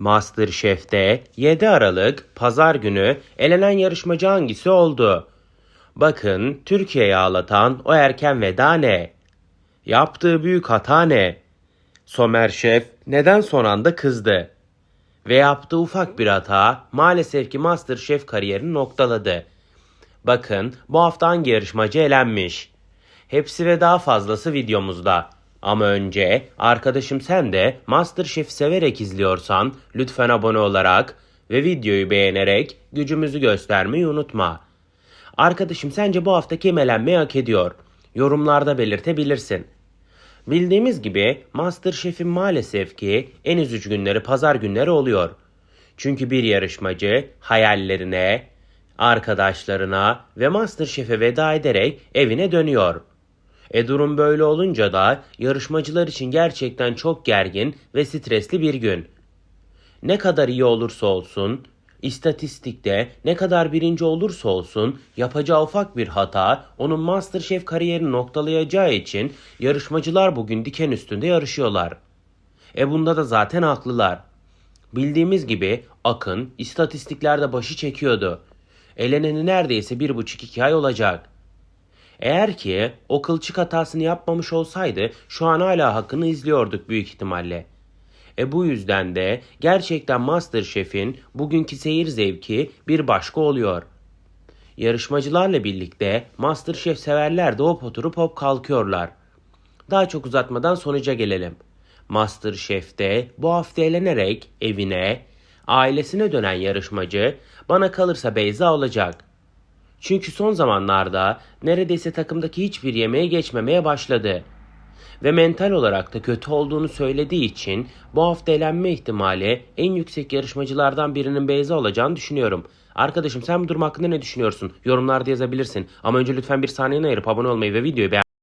MasterChef'te 7 Aralık Pazar günü elenen yarışmacı hangisi oldu? Bakın Türkiye'yi ağlatan o erken veda ne? Yaptığı büyük hata ne? Somer Şef neden son anda kızdı? Ve yaptığı ufak bir hata maalesef ki MasterChef kariyerini noktaladı. Bakın bu hafta hangi yarışmacı elenmiş? Hepsi ve daha fazlası videomuzda. Ama önce arkadaşım sen de MasterChef severek izliyorsan lütfen abone olarak ve videoyu beğenerek gücümüzü göstermeyi unutma. Arkadaşım sence bu hafta kim elenmeyi hak ediyor? Yorumlarda belirtebilirsin. Bildiğimiz gibi MasterChef'in maalesef ki en üzücü günleri pazar günleri oluyor. Çünkü bir yarışmacı hayallerine, arkadaşlarına ve MasterChef'e veda ederek evine dönüyor. E durum böyle olunca da yarışmacılar için gerçekten çok gergin ve stresli bir gün. Ne kadar iyi olursa olsun, istatistikte ne kadar birinci olursa olsun yapacağı ufak bir hata onun MasterChef kariyerini noktalayacağı için yarışmacılar bugün diken üstünde yarışıyorlar. E bunda da zaten haklılar. Bildiğimiz gibi Akın istatistiklerde başı çekiyordu. Eleneni neredeyse bir buçuk iki ay olacak. Eğer ki o kılçık hatasını yapmamış olsaydı şu an hala hakkını izliyorduk büyük ihtimalle. E bu yüzden de gerçekten MasterChef'in bugünkü seyir zevki bir başka oluyor. Yarışmacılarla birlikte MasterChef severler de hop oturup hop kalkıyorlar. Daha çok uzatmadan sonuca gelelim. MasterChef'te bu hafta eğlenerek evine, ailesine dönen yarışmacı bana kalırsa Beyza olacak. Çünkü son zamanlarda neredeyse takımdaki hiçbir yemeğe geçmemeye başladı. Ve mental olarak da kötü olduğunu söylediği için bu hafta elenme ihtimali en yüksek yarışmacılardan birinin Beyza olacağını düşünüyorum. Arkadaşım sen bu durum hakkında ne düşünüyorsun? Yorumlarda yazabilirsin. Ama önce lütfen bir saniyeni ayırıp abone olmayı ve videoyu beğen